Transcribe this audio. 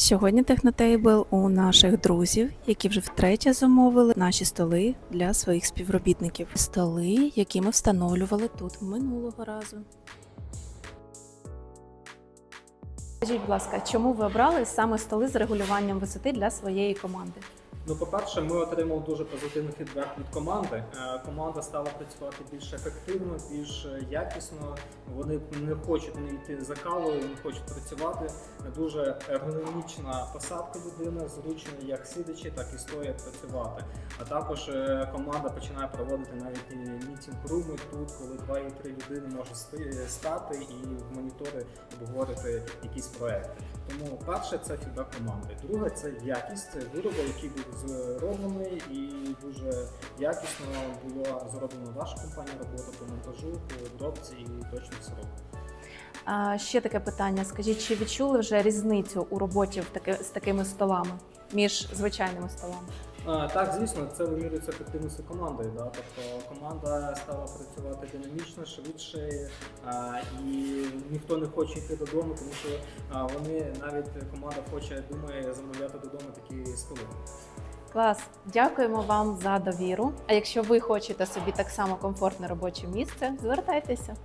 Сьогодні Технотейбл у наших друзів, які вже втретє замовили наші столи для своїх співробітників. Столи, які ми встановлювали тут минулого разу. Скажіть, будь ласка, чому ви обрали саме столи з регулюванням висоти для своєї команди? Ну, по-перше, ми отримали дуже позитивний фідбек від команди. Е, Команда стала працювати більш ефективно, більш е, якісно. Вони не хочуть не йти за кавою, вони хочуть працювати. Дуже ергономічна посадка людини, зручно як сидячи, так і стоя працювати. А також е, команда починає проводити навіть мітінг-руми тут, коли два і три людини можуть стати і в монітори обговорити якісь проекти. Тому перше це фідбек команди. Друге це якість це вироби, який був зроблений і дуже якісно була зроблена ваша компанія робота по монтажу, по обробці і точних сроків. А, ще таке питання: скажіть, чи відчули вже різницю у роботі в таки, з такими столами між звичайними столами? Так, звісно, це вимірюється ефективністю командою. Да? Тобто команда стала працювати динамічно, швидше, а, і ніхто не хоче йти додому, тому що а, вони навіть команда хоче, думає замовляти додому такі столи. Клас, дякуємо вам за довіру. А якщо ви хочете собі так само комфортне робоче місце, звертайтеся.